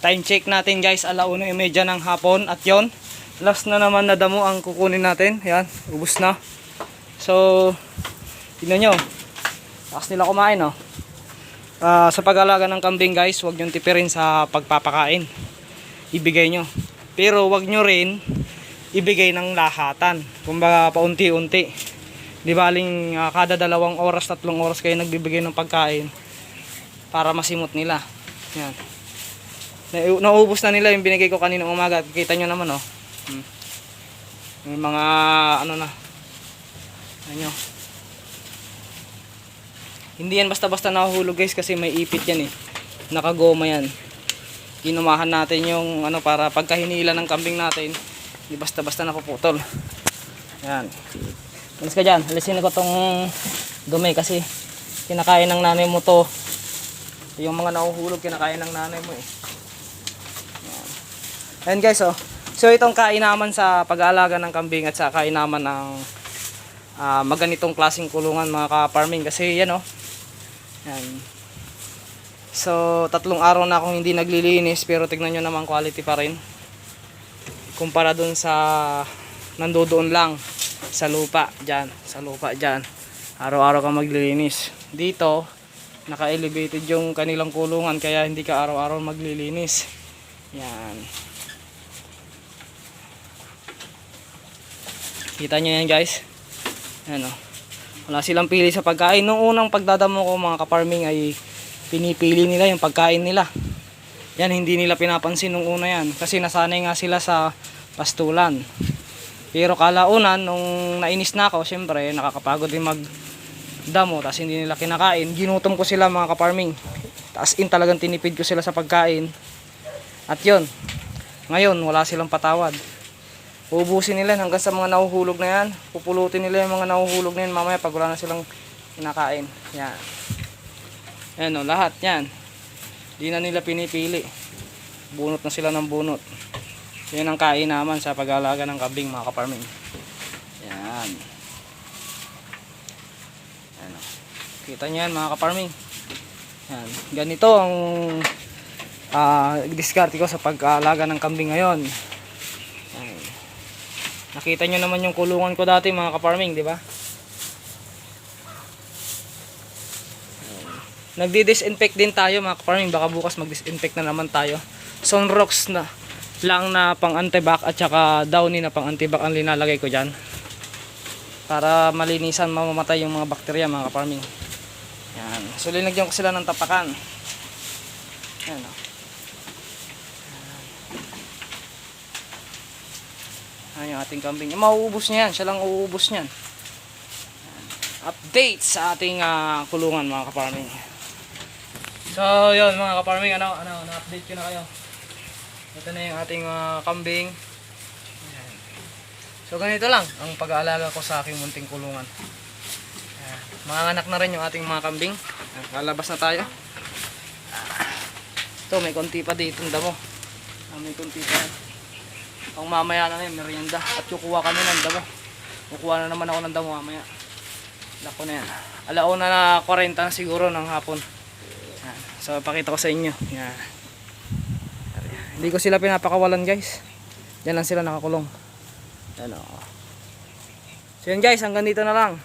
Time check natin guys, alauna yung medya ng hapon at yon last na naman na damo ang kukunin natin. Yan, ubus na. So, tignan nyo. Lakas nila kumain oh. Ah, sa pag-alaga ng kambing guys, huwag nyo tipirin sa pagpapakain. Ibigay nyo. Pero huwag nyo rin ibigay ng lahatan. Kumbaga paunti-unti. Di baling ah, kada dalawang oras, tatlong oras kayo nagbibigay ng pagkain para masimot nila. Yan. Na- naubos na nila yung binigay ko kanina umaga. Kita nyo naman oh. Hmm. Yung mga ano na. Ano Hindi yan basta-basta nahuhulog guys kasi may ipit yan eh. Nakagoma yan. Ginumahan natin yung ano para pagka hinila ng kambing natin, hindi basta-basta napuputol. Yan. Alis ka dyan. Alisin ko tong dumi kasi kinakain ng nanay mo to. Yung mga nahuhulog kinakain ng nanay mo eh. Yan. Ayan guys oh. So itong kainaman sa pag-aalaga ng kambing at sa kainaman ng ah, maganitong klaseng kulungan mga ka-farming kasi yan oh. Yan. So tatlong araw na akong hindi naglilinis pero tignan nyo naman quality pa rin. Kumpara dun sa nandoon lang sa lupa dyan, sa lupa dyan. Araw-araw ka maglilinis. Dito, naka-elevated yung kanilang kulungan kaya hindi ka araw-araw maglilinis. Yan. Kita nyo yan guys. Yan o. Wala silang pili sa pagkain. Nung unang pagdadamo ko mga kaparming ay pinipili nila yung pagkain nila. Yan hindi nila pinapansin nung una yan. Kasi nasanay nga sila sa pastulan. Pero kalaunan nung nainis na ako, syempre nakakapagod din mag damo tapos hindi nila kinakain. Ginutom ko sila mga kaparming. Taas in talagang tinipid ko sila sa pagkain. At yun, ngayon wala silang patawad. Uubusin nila hanggang sa mga nahuhulog na yan. Pupulutin nila yung mga nahuhulog na yan mamaya pag wala na silang kinakain. Yan. Yan o, lahat yan. Di na nila pinipili. Bunot na sila ng bunot. Yan ang kain naman sa pag-alaga ng kabing mga kaparming. Yan. Yan o. Kita nyo yan mga kaparming. Yan. Ganito ang ah diskarte ko sa pag-aalaga ng kambing ngayon. Nakita nyo naman yung kulungan ko dati mga kaparming, di ba? Nagdi-disinfect din tayo mga kaparming. Baka bukas mag-disinfect na naman tayo. Sunrox na lang na pang antibac at saka downy na pang antibac ang linalagay ko dyan. Para malinisan, mamamatay yung mga bakterya mga kaparming. Yan. So linagyan ko sila ng tapakan. Yan o. Ayan yung ating kambing. Mauubos niya yan. Siya lang uubos niyan. Update sa ating ah, kulungan mga kaparming. So yun mga kaparming. Ano, ano, na-update ko na kayo. Ito na yung ating ah, kambing. Ayan. So ganito lang ang pag-aalaga ko sa aking munting kulungan. Ayan. Mga anak na rin yung ating mga kambing. Lalabas na tayo. Ito may konti pa dito ang damo. Ah, may konti pa. Pang mamaya na yan, merienda. At kukuha kami ng damo. Kukuha na naman ako ng damo mamaya. Lako na yan. Alauna na 40 na siguro ng hapon. Yan. So, pakita ko sa inyo. Yan. Hindi ko sila pinapakawalan guys. Yan lang sila nakakulong. Yan o. So yan guys, hanggang dito na lang.